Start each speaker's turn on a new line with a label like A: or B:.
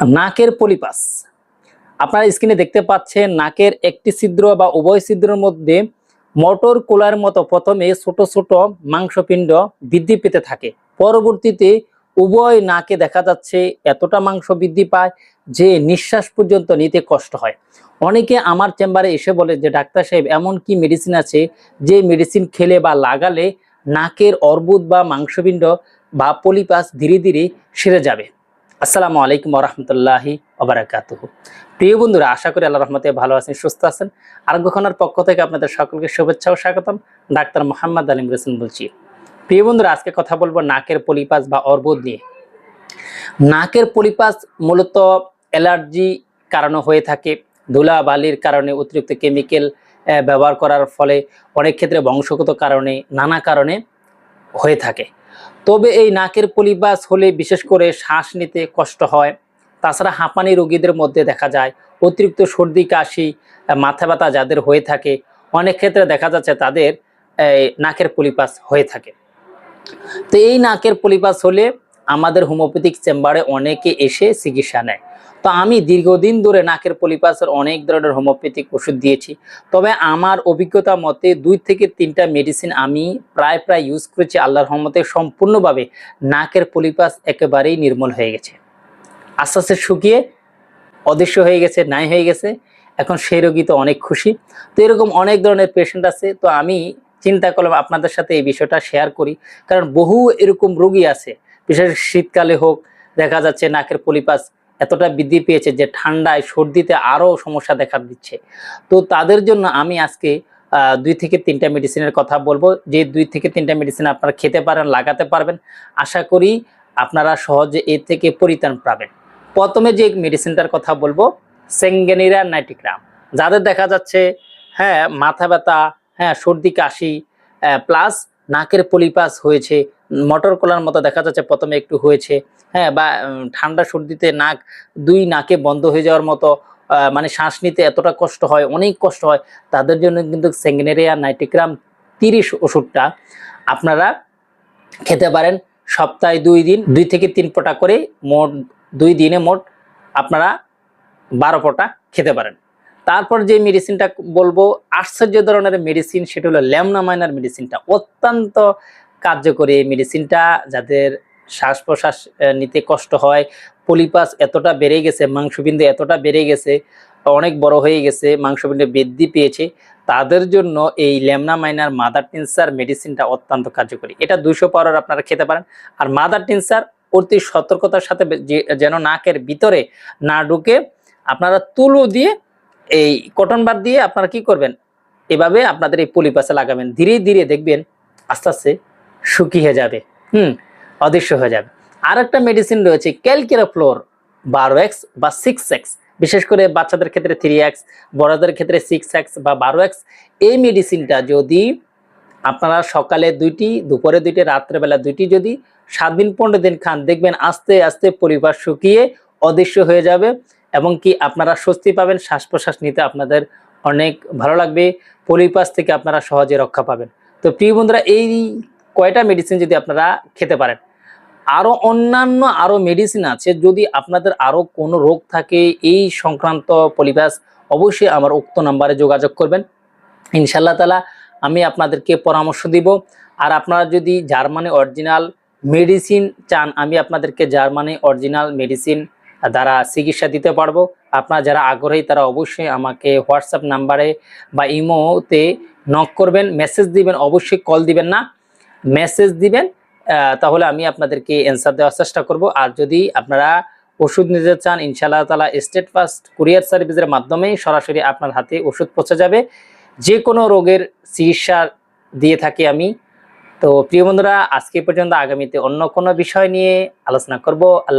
A: নাকের পলিপাস। আপনারা স্ক্রিনে দেখতে পাচ্ছেন নাকের একটি ছিদ্র বা উভয় ছিদ্রের মধ্যে মোটর কোলার মতো প্রথমে ছোট ছোট মাংসপিণ্ড বৃদ্ধি পেতে থাকে। পরবর্তীতে উভয় নাকে দেখা যাচ্ছে এতটা মাংস বৃদ্ধি পায় যে নিঃশ্বাস পর্যন্ত নিতে কষ্ট হয়। অনেকে আমার চেম্বারে এসে বলে যে, ডাক্তার সাহেব, এমন কি মেডিসিন আছে যে মেডিসিন খেলে বা লাগালে নাকের অর্বুদ বা মাংসপিণ্ড বা পলিপাস ধীরে ধীরে সেরে যাবে? আসসালামু আলাইকুম রহমতুল্লাহি ওবরাকাতুহু। প্রিয় বন্ধুরা, আশা করি আল্লাহ রহমতে ভালো আছেন, সুস্থ আছেন। আরোগ্যখানার পক্ষ থেকে আপনাদের সকলকে শুভেচ্ছা ও স্বাগতম। ডাক্তার মোহাম্মদ আলিম রসুন বলছি। প্রিয় বন্ধুরা, আজকে কথা বলব নাকের পলিপাস বা অর্বুদ নিয়ে। নাকের পলিপাস মূলত অ্যালার্জি কারণে হয়ে থাকে ধুলা বালির কারণে, অতিরিক্ত কেমিক্যাল ব্যবহার করার ফলে অনেক ক্ষেত্রে বংশগত কারণে, নানা কারণে হয়ে থাকে। তবে এই নাকের পলিবাস হলে বিশেষ করে শ্বাস নিতে কষ্ট হয়। তাছাড়া হাঁপানি রোগীদের মধ্যে দেখা যায়, অতিরিক্ত সর্দি, কাশি মাথা ব্যথা যাদের হয়ে থাকে, অনেক ক্ষেত্রে দেখা যাচ্ছে তাদের নাকের পলিপাস হয়ে থাকে। তো এই নাকের পলিপাস হলে আমাদের হোমিওপ্যাথিক চেম্বারে অনেকে এসে চিকিৎসা নেয়। তো আমি দীর্ঘদিন ধরে নাকের পলিপাসের অনেক ধরনের হোমিওপ্যাথিক ওষুধ দিয়েছি। তবে আমার অভিজ্ঞতা মতে দুই থেকে তিনটা মেডিসিন আমি প্রায় প্রায় ইউজ করেছি আল্লাহর রহমতে, সম্পূর্ণভাবে নাকের পলিপাস একেবারেই নির্মূল হয়ে গেছে। আস্তে আস্তে শুকিয়ে অদৃশ্য হয়ে গেছে, নাই হয়ে গেছে। এখন সেই রোগী তো অনেক খুশি। তো এরকম অনেক ধরনের পেশেন্ট আছে, তো আমি চিন্তা করলাম আপনাদের সাথে এই বিষয়টা শেয়ার করি। কারণ বহু এরকম রোগী আছে, বিশেষ শীতকালে হোক, দেখা যাচ্ছে নাকের পলিপাস এতটা বৃদ্ধি পেয়েছে যে ঠান্ডায় সর্দিতে আরও সমস্যা দেখা দিচ্ছে। তো তাদের জন্য আমি আজকে দুই থেকে তিনটা মেডিসিনের কথা বলব। যে দুই থেকে তিনটা মেডিসিন আপনারা খেতে পারেন, লাগাতে পারবেন। আশা করি আপনারা সহজে এর থেকে পরিত্রাণ পাবেন। প্রথমে যে মেডিসিনটার কথা বলব সেঙ্গেনিরা নাইটিগ্রাম যাদের দেখা যাচ্ছে হ্যাঁ মাথা ব্যথা হ্যাঁ সর্দি, কাশি প্লাস নাকের পলিপাস হয়েছে মটর কলার মতো দেখা যাচ্ছে প্রথমে একটু হয়েছে। হ্যাঁ বা ঠান্ডা সর্দিতে নাক, দুই নাকে বন্ধ হয়ে যাওয়ার মতো মানে শ্বাস নিতে এতটা কষ্ট হয়, অনেক কষ্ট হয়, তাদের জন্য কিন্তু সেঙ্গেনেরিয়া নাইটিগ্রাম তিরিশ ওষুধটা আপনারা খেতে পারেন। সপ্তাহে দুই দিন, দুই থেকে তিন ফোঁটা করে মোট, দুই দিনে মোট আপনারা বারো ফোঁটা খেতে পারেন। তারপর যে মেডিসিনটা বলব, আশ্চর্য ধরনের মেডিসিন সেটা হলো ল্যামনামাইনার মেডিসিনটা অত্যন্ত কার্যকরী এই মেডিসিনটা যাদের শ্বাস প্রশ্বাস নিতে কষ্ট হয় পলিপাস এতটা বেড়ে গেছে মাংসবিন্দু এতটা বেড়ে গেছে, অনেক বড় হয়ে গেছে মাংসবিন্দু বৃদ্ধি পেয়েছে, তাদের জন্য এই ল্যামনামাইনার মাদার টিনসার মেডিসিনটা অত্যন্ত কার্যকরী। এটা দুশো পাওয়ার আপনারা খেতে পারেন। আর মাদার টিনসার অতি সতর্কতার সাথে যেন নাকের ভিতরে না ঢুকে, আপনারা তুলো দিয়ে এই কটন বার দিয়ে আপনারা কি করবেন? এভাবে আপনাদের এই পলিপাসে লাগাবেন। ধীরে ধীরে দেখবেন আস্তে আস্তে শুকিয়ে যাবে। হুম, অদৃশ্য হয়ে যাবে। আর একটা মেডিসিন রয়েছে ক্যালকেরা ফ্লোর বারো এক্স বা সিক্স এক্স। বিশেষ করে বাচ্চাদের ক্ষেত্রে থ্রি এক্স, বড়দের ক্ষেত্রে সিক্স এক্স বা বারো এক্স। এই মেডিসিনটা যদি আপনারা সকালে দুইটি, দুপুরে দুইটি, রাত্রেবেলা দুইটি যদি সাত দিন, পনেরো দিন খান, দেখবেন আস্তে আস্তে পরিবার শুকিয়ে অদৃশ্য হয়ে যাবে এবং কি আপনারা স্বস্তি পাবেন শ্বাস প্রশ্বাস নিতে আপনাদের অনেক ভালো লাগবে পলিপাস থেকে আপনারা সহজে রক্ষা পাবেন। তো প্রিয় বন্ধুরা, এই কয়টা মেডিসিন যদি আপনারা খেতে পারেন? আরও অন্যান্য আরও মেডিসিন আছে, যদি আপনাদের আরও কোনো রোগ থাকে এই সংক্রান্ত পলিপাস অবশ্যই আমার উক্ত নাম্বারে যোগাযোগ করবেন। ইনশাল্লাহ তালা আমি আপনাদেরকে পরামর্শ দিব। আর আপনারা যদি জার্মানি অরিজিনাল মেডিসিন চান, আমি আপনাদেরকে জার্মানি অরিজিনাল মেডিসিন দ্বারা চিকিৎসা দিতে পারব। আপনারা যারা আগ্রহী, তারা অবশ্যই আমাকে হোয়াটসঅ্যাপ নাম্বারে বা ইমোতে নক করবেন মেসেজ দিবেন, অবশ্যই কল দিবেন না। মেসেজ দিবেন তাহলে আমি আপনাদেরকে অ্যান্সার দেওয়ার চেষ্টা করব। আর যদি আপনারা ওষুধ নিতে চান, ইনশাআল্লাহ তালা স্টেট ফার্স্ট কুরিয়ার সার্ভিসের মাধ্যমেই সরাসরি আপনার হাতে ওষুধ পৌঁছে যাবে। যে কোনো রোগের চিকিৎসা দিয়ে থাকি আমি। তো প্রিয় বন্ধুরা, আজকে পর্যন্ত। আগামীতে অন্য কোনো বিষয় নিয়ে আলোচনা করব। আল্লাহ